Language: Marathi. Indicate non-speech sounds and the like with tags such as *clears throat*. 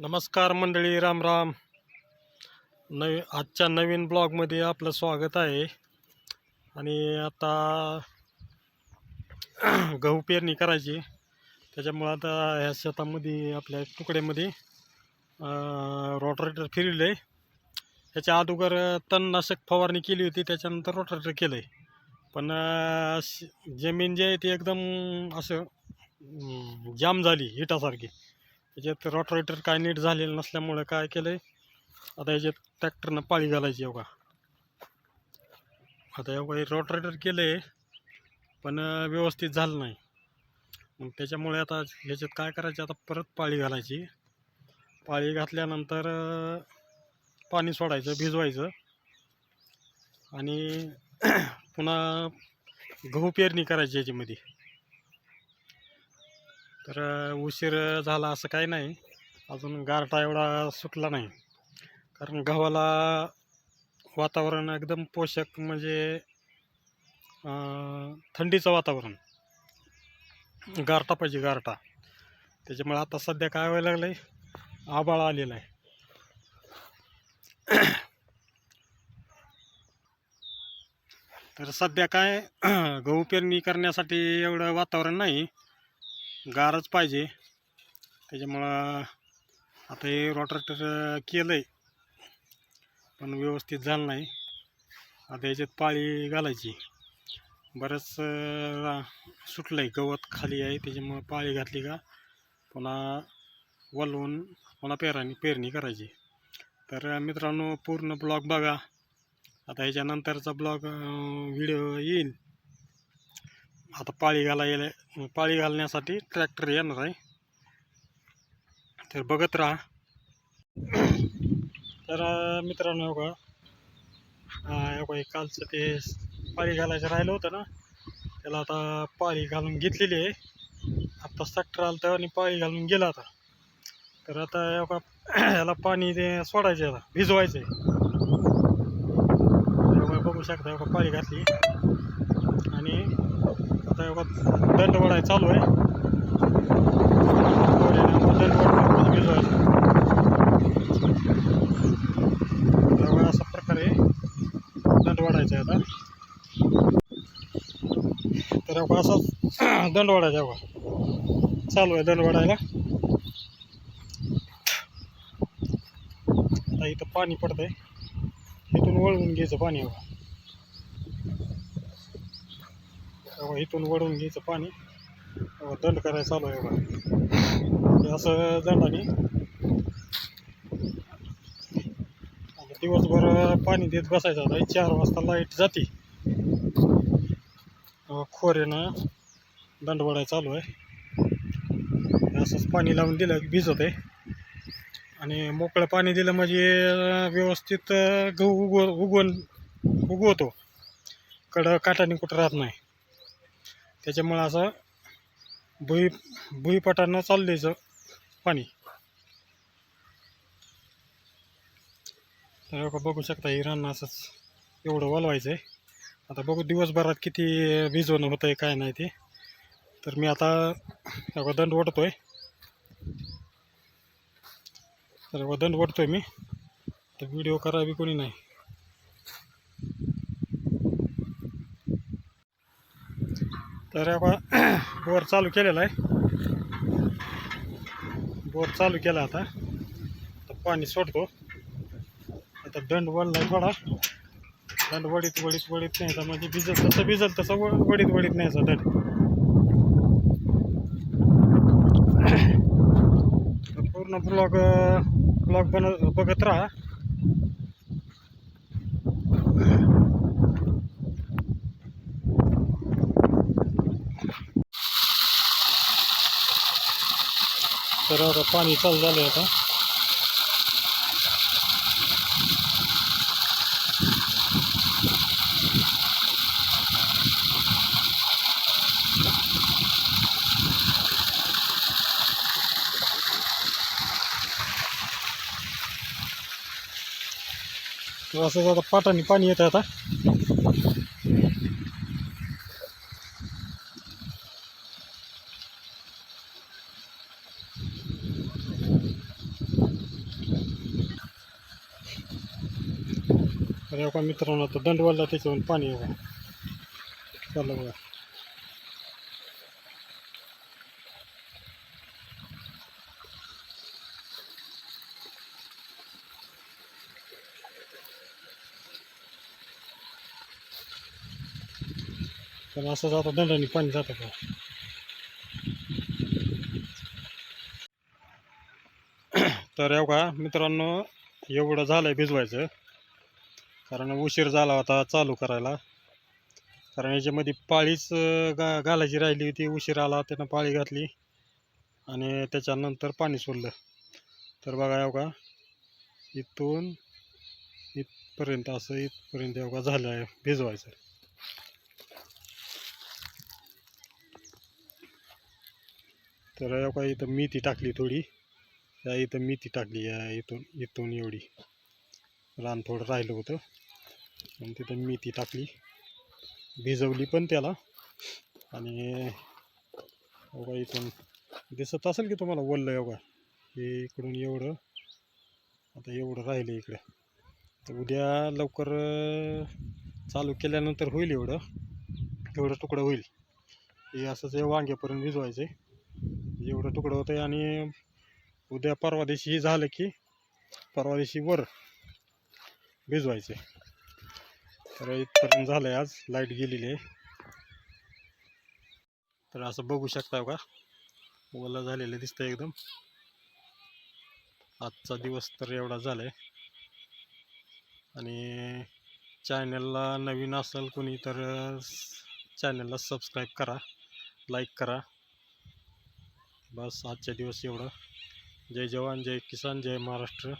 नमस्कार मंडळी राम राम. नवी आजच्या नवीन ब्लॉगमध्ये आपलं स्वागत आहे. आणि आता *clears throat* गहू पेरणी करायची. त्याच्यामुळं आता ह्या शेतामध्ये आपल्या तुकड्यामध्ये रोटरेटर फिरलं. आहे त्याच्या अगोदर तणनाशक फवारणी केली होती त्याच्यानंतर रोटरेटर केलं आहे पण श- जमीन जी आहे ती एकदम असं जाम झाली हिटासारखी. याच्यात रोटरेटर काय नीट झालेलं नसल्यामुळे काय केलं आहे आता याच्यात ट्रॅक्टरनं पाळी घालायची एवढा आता एवढं रोटरेटर केलं आहे पण व्यवस्थित झालं नाही. मग त्याच्यामुळे आता ह्याच्यात काय करायचं? आता परत पाळी घालायची. पाळी घातल्यानंतर पाणी सोडायचं भिजवायचं. आणि *clears throat* पुन्हा गहू पेरणी करायची याच्यामध्ये. तर उशीर झाला असं काही नाही. अजून गारटा एवढा सुटला नाही. कारण गव्हाला वातावरण एकदम पोषक म्हणजे थंडीचं वातावरण. गारटा पाहिजे गारटा त्याच्यामुळे आता सध्या काय व्हायला लागलं आहे आबाळ आलेला आहे. तर सध्या काय गहू पेरणी करण्यासाठी एवढं वातावरण नाही. गारच पाहिजे. त्याच्यामुळं आता हे रोटरेटर केलं आहे पण व्यवस्थित झालं नाही. आता याच्यात पाळी घालायची. बरंच सुटलं आहे गवत खाली आहे त्याच्यामुळं पाळी घातली का पुन्हा वलवून पुन्हा पेरणी पेरणी करायची. तर मित्रांनो पूर्ण ब्लॉग बघा. आता ह्याच्यानंतरचा ब्लॉग व्हिडिओ येईल. आता पाळी घालायला पाळी घालण्यासाठी ट्रॅक्टर येणार आहे. तर बघत राहा. तर मित्रांनो बघा. अं, कालचं ते पाळी घालायचं राहिलं होतं ना. त्याला आता पाळी घालून घेतलेली आहे. आत्ता ट्रॅक्टर आलं तर आणि पाळी घालून गेला आता. तर आता एवढा याला पाणी ते सोडायचं आहे आता. भिजवायचं आहे. बघू शकता एवढा पाळी घातली. आणि आता दंड वडाय चालू आहे. दंड वडा भिजवायचं त्यामुळे अशा प्रकारे दंड वाढायचा आहे आता. तर बघा असाच दंड वाढायचा बघा चालू आहे दंड वाढायला आता इथं पाणी पडतंय. इथून वळवून घ्यायचं पाणी बघा बघा इथून वळवून घ्यायचं पाणी. दंड करायला चालू आहे बघा. असं दंडाने. दिवसभर पाणी देत बसायचं. आता चार वाजता लाइट जाते. खोऱ्यानं दंड वडायला चालू आहे. असंच पाणी लावून दिलं भिजत आहे. आणि मोकळं पाणी दिलं म्हणजे व्यवस्थित गहू उगव उगवून उगवतो. कडं काटाने कुठं राहत नाही. त्याच्यामुळं असं भुई भुईपटानं चाललं द्यायचं पाणी. तर बघू शकता हिरांना असंच एवढं वलवायचं आहे आता बघू दिवसभरात किती भिजवणं होतं आहे काय नाही ते. तर मी आता दंड दंड आहे तर दंड ओढतो आहे मी. तर व्हिडिओ करावी कोणी नाही. तर आपण बोर चालू केलेला आहे. बोर चालू केला आता. तर पाणी सोडतो. आता दंड वळला थोडा. दंड वडीत वडीत वडीत न्यायचा. म्हणजे भिजत तसं भिजत तसं व वडीत वडीत न्यायचा दंड. तर पूर्ण ब्लॉग ब्लॉग बन बघत राहा. तर आता पाणी चालू झालं आहे आता. तर असं आता पाटाने पाणी येतं आता. तर एका मित्रांनो दंड वळला त्याच्यावरून पाणी येऊ बघा चाललं बघा. तर असं जातं दंडाने पाणी जातं का? तर एवढा मित्रांनो एवढं झालं आहे भिजवायचं. कारण उशीर झाला होता चालू करायला. कारण याच्यामध्ये पाळीच गा घालायची राहिली होती उशीर आला त्यानं पाळी घातली आणि त्याच्यानंतर पाणी सोडलं. तर बघा हो एवढा इथून इथपर्यंत असं इथपर्यंत हो एवढा झालं आहे भिजवायचं. तर हो एवढा इथं मेथी टाकली थोडी. या इथं मेथी टाकली या इथून इथून एवढी. रान थोडं राहिलं होतं. आणि तिथं मेथी टाकली. भिजवली पण त्याला. आणि बघा इथून दिसत असेल की तुम्हाला वल्लं एवढा हे इकडून एवढं. आता एवढं राहिलं इकडं. तर उद्या लवकर चालू केल्यानंतर होईल एवढं. एवढं तुकडं होईल. हे असंच हे वांग्यापर्यंत भिजवायचं. आहे एवढं तुकडं होतं आहे आणि उद्या परवा दिवशी हे झालं की परवा दिवशी वर भिजवायचे. तर इथपर्यंत झालं आहे आज लाइट गेलेली आहे. तर असं बघू शकता का ओला झालेलं दिसतं एकदम. आजचा दिवस तर एवढा झाला आहे आणि चॅनलला नवीन असेल कोणी तर चॅनलला सबस्क्राईब करा लाईक करा. बस आजच्या दिवस एवढं. जय जवान जय किसान जय महाराष्ट्र.